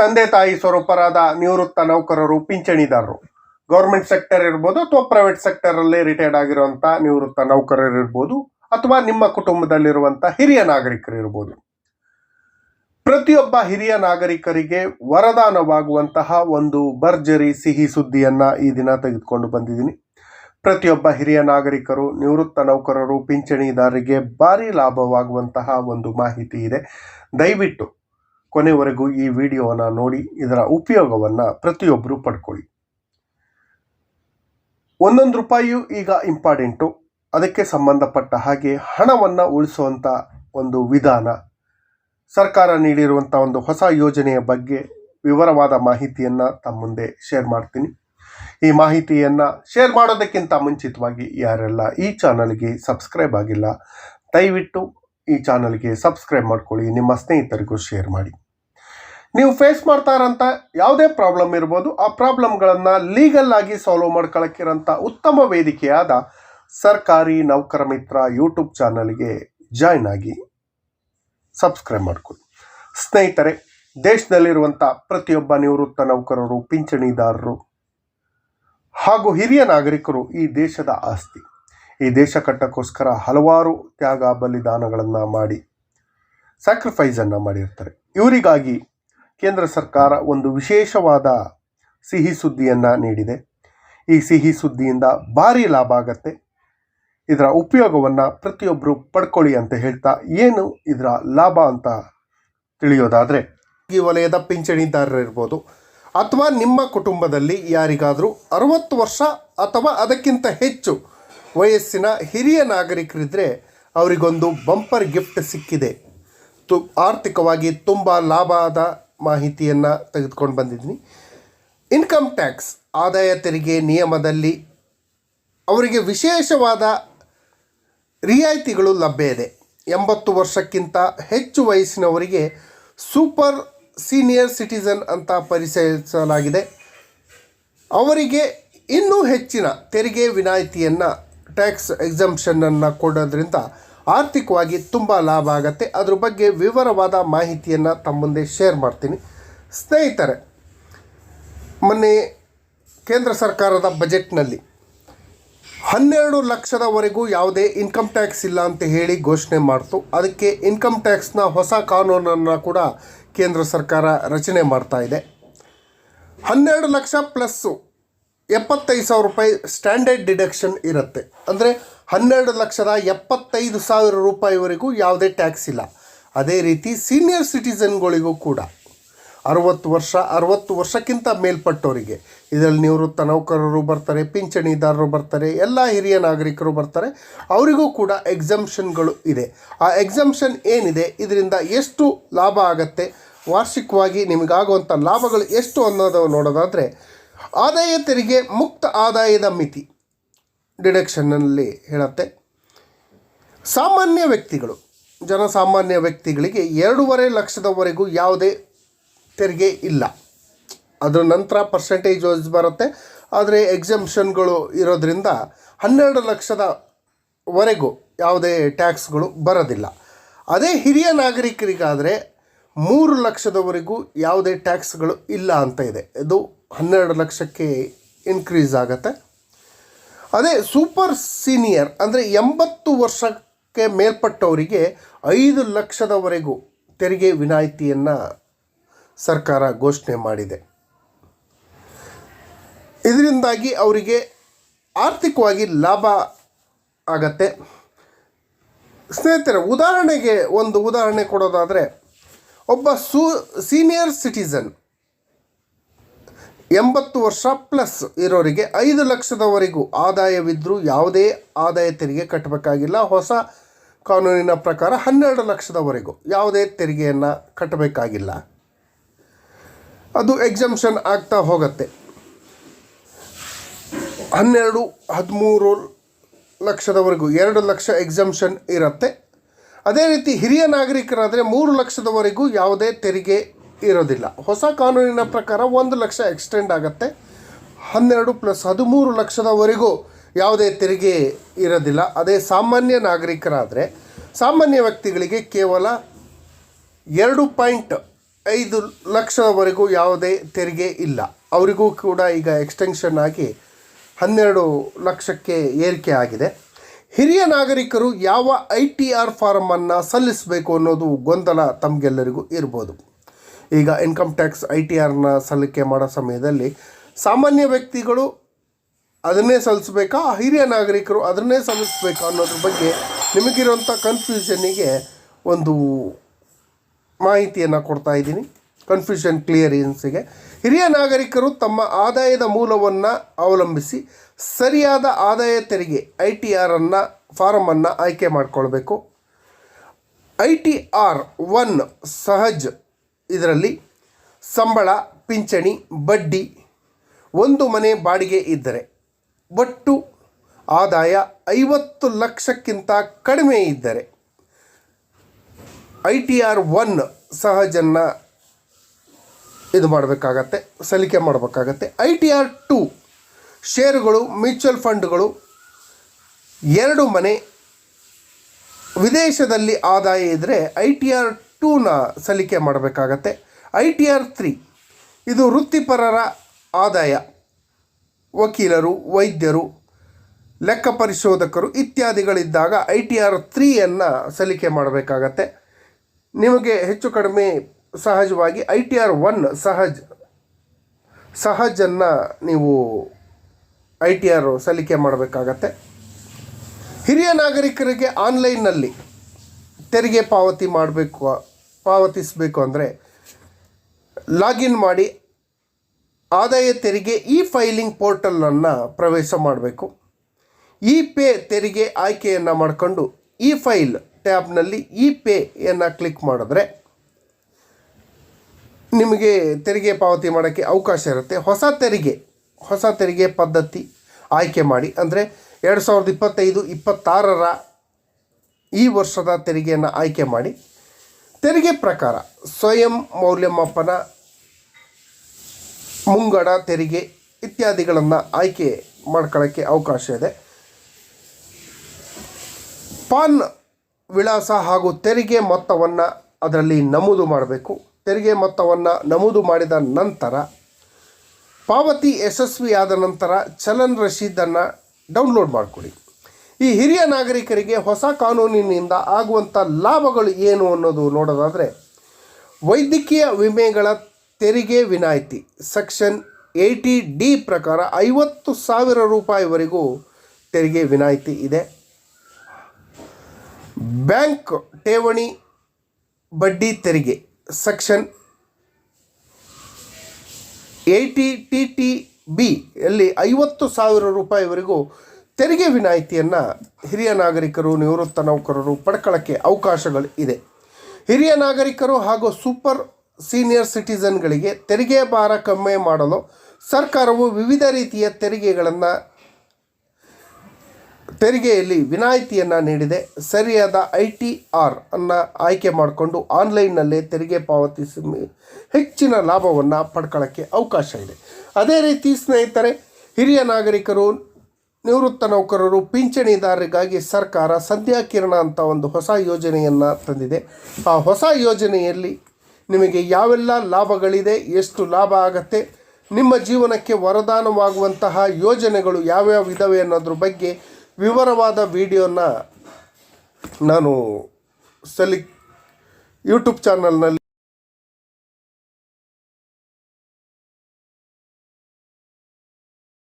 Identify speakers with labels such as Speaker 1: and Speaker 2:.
Speaker 1: ತಂದೆ ತಾಯಿ ಸ್ವರೂಪರಾದ ನಿವೃತ್ತ ನೌಕರರು, ಪಿಂಚಣಿದಾರರು. ಗೌರ್ಮೆಂಟ್ ಸೆಕ್ಟರ್ ಇರ್ಬೋದು ಅಥವಾ ಪ್ರೈವೇಟ್ ಸೆಕ್ಟರ್ ಅಲ್ಲಿ ರಿಟೈರ್ಡ್ ಆಗಿರುವಂತ ನಿವೃತ್ತ ನೌಕರರು ಇರ್ಬೋದು ಅಥವಾ ನಿಮ್ಮ ಕುಟುಂಬದಲ್ಲಿರುವಂಥ ಹಿರಿಯ ನಾಗರಿಕರು ಇರ್ಬೋದು. ಪ್ರತಿಯೊಬ್ಬ ಹಿರಿಯ ನಾಗರಿಕರಿಗೆ ವರದಾನವಾಗುವಂತಹ ಒಂದು ಭರ್ಜರಿ ಸಿಹಿ ಸುದ್ದಿಯನ್ನ ಈ ದಿನ ತೆಗೆದುಕೊಂಡು ಬಂದಿದ್ದೀನಿ. ಪ್ರತಿಯೊಬ್ಬ ಹಿರಿಯ ನಾಗರಿಕರು, ನಿವೃತ್ತ ನೌಕರರು ಪಿಂಚಣಿದಾರರಿಗೆ ಭಾರಿ ಲಾಭವಾಗುವಂತಹ ಒಂದು ಮಾಹಿತಿ ಇದೆ. ದಯವಿಟ್ಟು ಕೊನೆವರೆಗೂ ಈ ವಿಡಿಯೋವನ್ನು ನೋಡಿ, ಇದರ ಉಪಯೋಗವನ್ನು ಪ್ರತಿಯೊಬ್ಬರು ಪಡ್ಕೊಳ್ಳಿ. ಒಂದೊಂದು ರೂಪಾಯಿಯು ಈಗ ಇಂಪಾರ್ಟೆಂಟು. ಅದಕ್ಕೆ ಸಂಬಂಧಪಟ್ಟ ಹಾಗೆ ಹಣವನ್ನು ಉಳಿಸುವಂಥ ಒಂದು ವಿಧಾನ. ಸರ್ಕಾರ ನೀಡಿರುವಂಥ ಒಂದು ಹೊಸ ಯೋಜನೆಯ ಬಗ್ಗೆ ವಿವರವಾದ ಮಾಹಿತಿಯನ್ನು ತಮ್ಮ ಮುಂದೆ ಶೇರ್ ಮಾಡ್ತೀನಿ. ಈ ಮಾಹಿತಿಯನ್ನು ಶೇರ್ ಮಾಡೋದಕ್ಕಿಂತ ಮುಂಚಿತವಾಗಿ ಯಾರೆಲ್ಲ ಈ ಚಾನಲ್ಗೆ ಸಬ್ಸ್ಕ್ರೈಬ್ ಆಗಿಲ್ಲ, ದಯವಿಟ್ಟು ಈ ಚಾನಲ್ಗೆ ಸಬ್ಸ್ಕ್ರೈಬ್ ಮಾಡ್ಕೊಳ್ಳಿ. ನಿಮ್ಮ ಸ್ನೇಹಿತರಿಗೂ ಶೇರ್ ಮಾಡಿ. ನೀವು ಫೇಸ್ ಮಾಡ್ತಾ ಇರೋಂಥ ಯಾವುದೇ ಪ್ರಾಬ್ಲಮ್ ಇರ್ಬೋದು, ಆ ಪ್ರಾಬ್ಲಮ್ಗಳನ್ನು ಲೀಗಲ್ ಆಗಿ ಸಾಲ್ವ್ ಮಾಡ್ಕೊಳಕ್ಕಿರೋಂಥ ಉತ್ತಮ ವೇದಿಕೆಯಾದ ಸರ್ಕಾರಿ ನೌಕರ ಮಿತ್ರ ಯೂಟ್ಯೂಬ್ ಚಾನಲ್ಗೆ ಜಾಯ್ನ್ ಆಗಿ ಸಬ್ಸ್ಕ್ರೈಬ್ ಮಾಡ್ಕೊಳ್ಳಿ. ಸ್ನೇಹಿತರೆ ದೇಶದಲ್ಲಿರುವಂಥ ಪ್ರತಿಯೊಬ್ಬ ನಿವೃತ್ತ ನೌಕರರು, ಪಿಂಚಣಿದಾರರು ಹಾಗೂ ಹಿರಿಯ ನಾಗರಿಕರು ಈ ದೇಶದ ಆಸ್ತಿ. ಈ ದೇಶ ಕಟ್ಟಕ್ಕೋಸ್ಕರ ಹಲವಾರು ತ್ಯಾಗ, ಬಲಿದಾನಗಳನ್ನು ಮಾಡಿ ಸ್ಯಾಕ್ರಿಫೈಸನ್ನು ಮಾಡಿರ್ತಾರೆ. ಇವರಿಗಾಗಿ ಕೇಂದ್ರ ಸರ್ಕಾರ ಒಂದು ವಿಶೇಷವಾದ ಸಿಹಿ ಸುದ್ದಿಯನ್ನು ನೀಡಿದೆ. ಈ ಸಿಹಿ ಸುದ್ದಿಯಿಂದ ಭಾರಿ ಲಾಭ ಆಗತ್ತೆ. ಇದರ ಉಪಯೋಗವನ್ನು ಪ್ರತಿಯೊಬ್ಬರು ಪಡ್ಕೊಳ್ಳಿ ಅಂತ ಹೇಳ್ತಾ ಏನು ಇದರ ಲಾಭ ಅಂತ ತಿಳಿಯೋದಾದರೆ ಈ ವಲಯದ ಪಿಂಚಣಿದಾರರಿರ್ಬೋದು ಅಥವಾ ನಿಮ್ಮ ಕುಟುಂಬದಲ್ಲಿ ಯಾರಿಗಾದರೂ ಅರವತ್ತು ವರ್ಷ ಅಥವಾ ಅದಕ್ಕಿಂತ ಹೆಚ್ಚು ವಯಸ್ಸಿನ ಹಿರಿಯ ನಾಗರಿಕರಿದ್ದರೆ ಅವರಿಗೊಂದು ಬಂಪರ್ ಗಿಫ್ಟ್ ಸಿಕ್ಕಿದೆ. ತು ಆರ್ಥಿಕವಾಗಿ ತುಂಬ ಲಾಭದ ಮಾಹಿತಿಯನ್ನು ತೆಗೆದುಕೊಂಡು ಬಂದಿದ್ದೀನಿ ಇನ್ಕಮ್ ಟ್ಯಾಕ್ಸ್ ಆದಾಯ ತೆರಿಗೆ ನಿಯಮದಲ್ಲಿ ಅವರಿಗೆ ವಿಶೇಷವಾದ ರಿಯಾಯಿತಿಗಳು ಲಭ್ಯ ಇದೆ. ಎಂಬತ್ತು ವರ್ಷಕ್ಕಿಂತ ಹೆಚ್ಚು ವಯಸ್ಸಿನವರಿಗೆ ಸೂಪರ್ ಸೀನಿಯರ್ ಸಿಟಿಸನ್ ಅಂತ ಪರಿಚಯಿಸಲಾಗಿದೆ. ಅವರಿಗೆ ಇನ್ನೂ ಹೆಚ್ಚಿನ ತೆರಿಗೆ ವಿನಾಯಿತಿಯನ್ನು ಟ್ಯಾಕ್ಸ್ ಎಕ್ಸಂಪ್ಷನನ್ನು ಕೊಡೋದ್ರಿಂದ ಆರ್ಥಿಕವಾಗಿ ತುಂಬ ಲಾಭ ಆಗುತ್ತೆ. ಅದ್ರ ಬಗ್ಗೆ ವಿವರವಾದ ಮಾಹಿತಿಯನ್ನು ತಮ್ಮ ಮುಂದೆ ಶೇರ್ ಮಾಡ್ತೀನಿ. ಸ್ನೇಹಿತರೆ, ಮೊನ್ನೆ ಕೇಂದ್ರ ಸರ್ಕಾರದ ಬಜೆಟ್ನಲ್ಲಿ ಹನ್ನೆರಡು ಲಕ್ಷದವರೆಗೂ ಯಾವುದೇ ಇನ್ಕಮ್ ಟ್ಯಾಕ್ಸ್ ಇಲ್ಲ ಅಂತ ಹೇಳಿ ಘೋಷಣೆ ಮಾಡ್ತು. ಅದಕ್ಕೆ ಇನ್ಕಮ್ ಟ್ಯಾಕ್ಸ್ನ ಹೊಸ ಕಾನೂನನ್ನು ಕೂಡ ಕೇಂದ್ರ ಸರ್ಕಾರ ರಚನೆ ಮಾಡ್ತಾ ಇದೆ. ಹನ್ನೆರಡು ಲಕ್ಷ ಪ್ಲಸ್ಸು ಎಪ್ಪತ್ತೈದು ಸಾವಿರ ರೂಪಾಯಿ ಸ್ಟ್ಯಾಂಡರ್ಡ್ ಡಿಡಕ್ಷನ್ ಇರುತ್ತೆ. ಅಂದರೆ ಹನ್ನೆರಡು ಲಕ್ಷದ ಎಪ್ಪತ್ತೈದು ಸಾವಿರ ರೂಪಾಯಿವರೆಗೂ ಯಾವುದೇ ಟ್ಯಾಕ್ಸ್ ಇಲ್ಲ. ಅದೇ ರೀತಿ ಸೀನಿಯರ್ ಸಿಟಿಸನ್ಗಳಿಗೂ ಕೂಡ. ಅರವತ್ತು ವರ್ಷ, ಅರವತ್ತು ವರ್ಷಕ್ಕಿಂತ ಮೇಲ್ಪಟ್ಟವರಿಗೆ. ಇದರಲ್ಲಿ ನಿವೃತ್ತ ನೌಕರರು ಬರ್ತಾರೆ, ಪಿಂಚಣಿದಾರರು ಬರ್ತಾರೆ, ಎಲ್ಲ ಹಿರಿಯ ನಾಗರಿಕರು ಬರ್ತಾರೆ. ಅವರಿಗೂ ಕೂಡ ಎಕ್ಸಮ್ಷನ್ಗಳು ಇದೆ. ಆ ಎಕ್ಸಮ್ಷನ್ ಏನಿದೆ? ಇದರಿಂದ ಎಷ್ಟು ಲಾಭ ಆಗತ್ತೆ? ವಾರ್ಷಿಕವಾಗಿ ನಿಮಗಾಗುವಂಥ ಲಾಭಗಳು ಎಷ್ಟು ಅನ್ನೋದು ನೋಡೋದಾದರೆ, ಆದಾಯ ತೆರಿಗೆ ಮುಕ್ತ ಆದಾಯದ ಮಿತಿ. ಡಿಡಕ್ಷನ್ನಲ್ಲಿ ಹೇಳುತ್ತೆ. ಸಾಮಾನ್ಯ ವ್ಯಕ್ತಿಗಳು, ಜನಸಾಮಾನ್ಯ ವ್ಯಕ್ತಿಗಳಿಗೆ ಎರಡೂವರೆ ಲಕ್ಷದವರೆಗೂ ಯಾವುದೇ ತೆರಿಗೆ ಇಲ್ಲ. ಅದರ ನಂತರ ಪರ್ಸೆಂಟೇಜ್ ಬರುತ್ತೆ. ಆದರೆ ಎಕ್ಸಮ್ಷನ್ಗಳು ಇರೋದ್ರಿಂದ ಹನ್ನೆರಡು ಲಕ್ಷದವರೆಗೂ ಯಾವುದೇ ಟ್ಯಾಕ್ಸ್ಗಳು ಬರೋದಿಲ್ಲ. ಅದೇ ಹಿರಿಯ ನಾಗರಿಕರಿಗಾದರೆ ಮೂರು ಲಕ್ಷದವರೆಗೂ ಯಾವುದೇ ಟ್ಯಾಕ್ಸ್ಗಳು ಇಲ್ಲ ಅಂತ ಇದೆ. ಇದು ಹನ್ನೆರಡು ಲಕ್ಷಕ್ಕೆ ಇನ್ಕ್ರೀಸ್ ಆಗುತ್ತೆ. ಅದೇ ಸೂಪರ್ ಸೀನಿಯರ್ ಅಂದರೆ ಎಂಬತ್ತು ವರ್ಷಕ್ಕೆ ಮೇಲ್ಪಟ್ಟವರಿಗೆ ಐದು ಲಕ್ಷದವರೆಗೂ ತೆರಿಗೆ ವಿನಾಯಿತಿಯನ್ನು ಸರ್ಕಾರ ಘೋಷಣೆ ಮಾಡಿದೆ. ಇದರಿಂದಾಗಿ ಅವರಿಗೆ ಆರ್ಥಿಕವಾಗಿ ಲಾಭ ಆಗತ್ತೆ. ಸ್ನೇಹಿತರೆ, ಉದಾಹರಣೆಗೆ ಒಂದು ಉದಾಹರಣೆ ಕೊಡೋದಾದರೆ, ಒಬ್ಬ ಸೂ, ಸೀನಿಯರ್ ಸಿಟಿಸನ್ ಎಂಬತ್ತು ವರ್ಷ ಪ್ಲಸ್ ಇರೋರಿಗೆ ಐದು ಲಕ್ಷದವರೆಗೂ ಆದಾಯವಿದ್ದರೂ ಯಾವುದೇ ಆದಾಯ ತೆರಿಗೆ ಕಟ್ಟಬೇಕಾಗಿಲ್ಲ. ಹೊಸ ಕಾನೂನಿನ ಪ್ರಕಾರ ಹನ್ನೆರಡು ಲಕ್ಷದವರೆಗೂ ಯಾವುದೇ ತೆರಿಗೆಯನ್ನು ಕಟ್ಟಬೇಕಾಗಿಲ್ಲ. ಅದು ಎಕ್ಸಮ್ಷನ್ ಆಗ್ತಾ ಹೋಗುತ್ತೆ. ಹನ್ನೆರಡು, ಹದಿಮೂರು ಲಕ್ಷದವರೆಗೂ ಎರಡು ಲಕ್ಷ ಎಕ್ಸಮ್ಷನ್ ಇರುತ್ತೆ. ಅದೇ ರೀತಿ ಹಿರಿಯ ನಾಗರಿಕರಾದರೆ ಮೂರು ಲಕ್ಷದವರೆಗೂ ಯಾವುದೇ ತೆರಿಗೆ ಇರೋದಿಲ್ಲ. ಹೊಸ ಕಾನೂನಿನ ಪ್ರಕಾರ ಒಂದು ಲಕ್ಷ ಎಕ್ಸ್ಟೆಂಡ್ ಆಗುತ್ತೆ. ಹನ್ನೆರಡು ಪ್ಲಸ್ ಹದಿಮೂರು ಲಕ್ಷದವರೆಗೂ ಯಾವುದೇ ತೆರಿಗೆ ಇರೋದಿಲ್ಲ. ಅದೇ ಸಾಮಾನ್ಯ ನಾಗರಿಕರಾದರೆ ಸಾಮಾನ್ಯ ವ್ಯಕ್ತಿಗಳಿಗೆ ಕೇವಲ ಎರಡು ಪಾಯಿಂಟ್ ಐದು ಲಕ್ಷದವರೆಗೂ ಯಾವುದೇ ತೆರಿಗೆ ಇಲ್ಲ. ಅವರಿಗೂ ಕೂಡ ಈಗ ಎಕ್ಸ್ಟೆನ್ಷನ್ ಆಗಿ ಹನ್ನೆರಡು ಲಕ್ಷಕ್ಕೆ ಏರಿಕೆ ಆಗಿದೆ. ಹಿರಿಯ ನಾಗರಿಕರು ಯಾವ ಐ ಟಿ ಆರ್ ಫಾರಮನ್ನು ಸಲ್ಲಿಸಬೇಕು ಅನ್ನೋದು ಗೊಂದಲ ತಮಗೆಲ್ಲರಿಗೂ ಇರ್ಬೋದು. ಈಗ ಇನ್ಕಮ್ ಟ್ಯಾಕ್ಸ್ ಐ ಟಿ ಆರ್ನ ಸಲ್ಲಿಕೆ ಮಾಡೋ ಸಮಯದಲ್ಲಿ ಸಾಮಾನ್ಯ ವ್ಯಕ್ತಿಗಳು ಅದನ್ನೇ ಸಲ್ಲಿಸ್ಬೇಕಾ? ಹಿರಿಯ ನಾಗರಿಕರು ಅದನ್ನೇ ಸಲ್ಲಿಸ್ಬೇಕಾ ಅನ್ನೋದ್ರ ಬಗ್ಗೆ ನಿಮಗಿರುವಂಥ ಕನ್ಫ್ಯೂಷನ್ನಿಗೆ ಒಂದು ಮಾಹಿತಿಯನ್ನು ಕೊಡ್ತಾ ಇದ್ದೀನಿ. ಕನ್ಫ್ಯೂಷನ್ ಕ್ಲಿಯರೆನ್ಸಿಗೆ ಹಿರಿಯ ನಾಗರಿಕರು ತಮ್ಮ ಆದಾಯದ ಮೂಲವನ್ನು ಅವಲಂಬಿಸಿ ಸರಿಯಾದ ಆದಾಯ ತೆರಿಗೆ ಐ ಟಿ ಆರನ್ನು ಫಾರಮನ್ನು ಆಯ್ಕೆ ಮಾಡಿಕೊಳ್ಬೇಕು. I T R one Sahaj. ಇದರಲ್ಲಿ ಸಂಬಳ, ಪಿಂಚಣಿ, ಬಡ್ಡಿ ಒಂದು ಮನೆ ಬಾಡಿಗೆ ಇದ್ದರೆ ಒಟ್ಟು ಆದಾಯ ಐವತ್ತು ಲಕ್ಷಕ್ಕಿಂತ ಕಡಿಮೆ ಇದ್ದರೆ ಐ ಟಿ ಆರ್ ಒನ್ ಸಹಜನ್ನ ಇದು ಮಾಡಬೇಕಾಗತ್ತೆ, ಸಲ್ಲಿಕೆ ಮಾಡಬೇಕಾಗತ್ತೆ. ಐ ಟಿ ಆರ್ ಟು ಶೇರುಗಳು ಮ್ಯೂಚುವಲ್ ಫಂಡ್ಗಳು ಎರಡು ಮನೆ ವಿದೇಶದಲ್ಲಿ ಆದಾಯ ಇದ್ದರೆ ಐ ಟಿ ಆರ್ ಟೂನ ಸಲ್ಲಿಕೆ ಮಾಡಬೇಕಾಗತ್ತೆ. ಐ ಟಿ ಆರ್ ತ್ರೀ, ಇದು ವೃತ್ತಿಪರರ ಆದಾಯ. ವಕೀಲರು, ವೈದ್ಯರು, ಲೆಕ್ಕ ಪರಿಶೋಧಕರು ಇತ್ಯಾದಿಗಳಿದ್ದಾಗ ಐ ಟಿ ಆರ್ ತ್ರೀಯನ್ನು ಸಲ್ಲಿಕೆ ಮಾಡಬೇಕಾಗತ್ತೆ. ನಿಮಗೆ ಹೆಚ್ಚು ಕಡಿಮೆ ಸಹಜವಾಗಿ I T R one Sahaj, ಸಹಜನ್ನು ನೀವು ಐ ಟಿ ಆರ್ ಸಲ್ಲಿಕೆ ಮಾಡಬೇಕಾಗತ್ತೆ. ಹಿರಿಯ ನಾಗರಿಕರಿಗೆ ಆನ್ಲೈನ್ನಲ್ಲಿ ತೆರಿಗೆ ಪಾವತಿ ಮಾಡಬೇಕು ಪಾವತಿಸಬೇಕು ಅಂದರೆ ಲಾಗಿನ್ ಮಾಡಿ ಆದಾಯ ತೆರಿಗೆ ಇ ಫೈಲಿಂಗ್ ಪೋರ್ಟಲನ್ನು ಪ್ರವೇಶ ಮಾಡಬೇಕು. ಇ ಪೇ ತೆರಿಗೆ ಆಯ್ಕೆಯನ್ನು ಮಾಡಿಕೊಂಡು ಇ ಫೈಲ್ ಟ್ಯಾಬ್ನಲ್ಲಿ ಇ ಪೇಯನ್ನು ಕ್ಲಿಕ್ ಮಾಡಿದ್ರೆ ನಿಮಗೆ ತೆರಿಗೆ ಪಾವತಿ ಮಾಡೋಕ್ಕೆ ಅವಕಾಶ ಇರುತ್ತೆ. ಹೊಸ ತೆರಿಗೆ ಹೊಸ ತೆರಿಗೆ ಪದ್ಧತಿ ಆಯ್ಕೆ ಮಾಡಿ ಅಂದರೆ ಎರಡು ಸಾವಿರದ ಇಪ್ಪತ್ತೈದು, ಇಪ್ಪತ್ತಾರರ ಈ ವರ್ಷದ ತೆರಿಗೆಯನ್ನು ಆಯ್ಕೆ ಮಾಡಿ ತೆರಿಗೆ ಪ್ರಕಾರ ಸ್ವಯಂ ಮೌಲ್ಯಮಾಪನ, ಮುಂಗಡ ತೆರಿಗೆ ಇತ್ಯಾದಿಗಳನ್ನು ಆಯ್ಕೆ ಮಾಡ್ಕೊಳ್ಳೋಕ್ಕೆ ಅವಕಾಶ ಇದೆ. ಪಾನ್ ವಿಳಾಸ ಹಾಗೂ ತೆರಿಗೆ ಮೊತ್ತವನ್ನು ಅದರಲ್ಲಿ ನಮೂದು ಮಾಡಬೇಕು. ತೆರಿಗೆ ಮೊತ್ತವನ್ನು ನಮೂದು ಮಾಡಿದ ನಂತರ ಪಾವತಿ ಯಶಸ್ವಿಯಾದ ನಂತರ ಚಲನ್ ರಶೀದನ್ನು ಡೌನ್ಲೋಡ್ ಮಾಡಿಕೊಡಿ. ಈ ಹಿರಿಯ ನಾಗರಿಕರಿಗೆ ಹೊಸ ಕಾನೂನಿನಿಂದ ಆಗುವಂಥ ಲಾಭಗಳು ಏನು ಅನ್ನೋದು ನೋಡೋದಾದರೆ, ವೈದ್ಯಕೀಯ ವಿಮೆಗಳ ತೆರಿಗೆ ವಿನಾಯಿತಿ ಸೆಕ್ಷನ್ ಏಯ್ಟಿ ಡಿ ಪ್ರಕಾರ ಐವತ್ತು ಸಾವಿರ ರೂಪಾಯಿವರೆಗೂ ತೆರಿಗೆ ವಿನಾಯಿತಿ ಇದೆ. ಬ್ಯಾಂಕ್ ಠೇವಣಿ ಬಡ್ಡಿ ತೆರಿಗೆ section A T T B ಅಲ್ಲಿ ಐವತ್ತು ಸಾವಿರ ರೂಪಾಯಿವರೆಗೂ ತೆರಿಗೆ ವಿನಾಯಿತಿಯನ್ನು ಹಿರಿಯ ನಾಗರಿಕರು, ನಿವೃತ್ತ ನೌಕರರು ಪಡ್ಕೊಳ್ಳೋಕ್ಕೆ ಅವಕಾಶಗಳು ಇದೆ. ಹಿರಿಯ ನಾಗರಿಕರು ಹಾಗೂ ಸೂಪರ್ ಸೀನಿಯರ್ ಸಿಟಿಸನ್ಗಳಿಗೆ ತೆರಿಗೆ ಭಾರ ಕಮ್ಮಿ ಮಾಡಲು ಸರ್ಕಾರವು ವಿವಿಧ ರೀತಿಯ ತೆರಿಗೆಗಳನ್ನು, ತೆರಿಗೆಯಲ್ಲಿ ವಿನಾಯಿತಿಯನ್ನು ನೀಡಿದೆ. ಸರಿಯಾದ ಐ ಟಿ ಆರ್ ಅನ್ನು ಆಯ್ಕೆ ಮಾಡಿಕೊಂಡು ಆನ್ಲೈನ್ನಲ್ಲೇ ತೆರಿಗೆ ಪಾವತಿಸಿ ಹೆಚ್ಚಿನ ಲಾಭವನ್ನು ಪಡ್ಕೊಳ್ಳೋಕ್ಕೆ ಅವಕಾಶ ಇದೆ. ಅದೇ ರೀತಿ ಸ್ನೇಹಿತರೆ, ಹಿರಿಯ ನಾಗರಿಕರು ನಿವೃತ್ತ ನೌಕರರು ಪಿಂಚಣಿದಾರರಿಗಾಗಿ ಸರ್ಕಾರ ಸಂಧ್ಯಾಕಿರಣ ಅಂತ ಒಂದು ಹೊಸ ಯೋಜನೆಯನ್ನು ತಂದಿದೆ. ಆ ಹೊಸ ಯೋಜನೆಯಲ್ಲಿ ನಿಮಗೆ ಯಾವೆಲ್ಲ ಲಾಭಗಳಿದೆ, ಎಷ್ಟು ಲಾಭ ಆಗತ್ತೆ, ನಿಮ್ಮ ಜೀವನಕ್ಕೆ ವರದಾನವಾಗುವಂತಹ ಯೋಜನೆಗಳು ಯಾವ್ಯಾವ ಇದ್ದಾವೆ ಅನ್ನೋದ್ರ ಬಗ್ಗೆ ವಿವರವಾದ ವಿಡಿಯೋನ ನಾನು ಸಲಿ ಯೂಟ್ಯೂಬ್ ಚಾನಲ್ನಲ್ಲಿ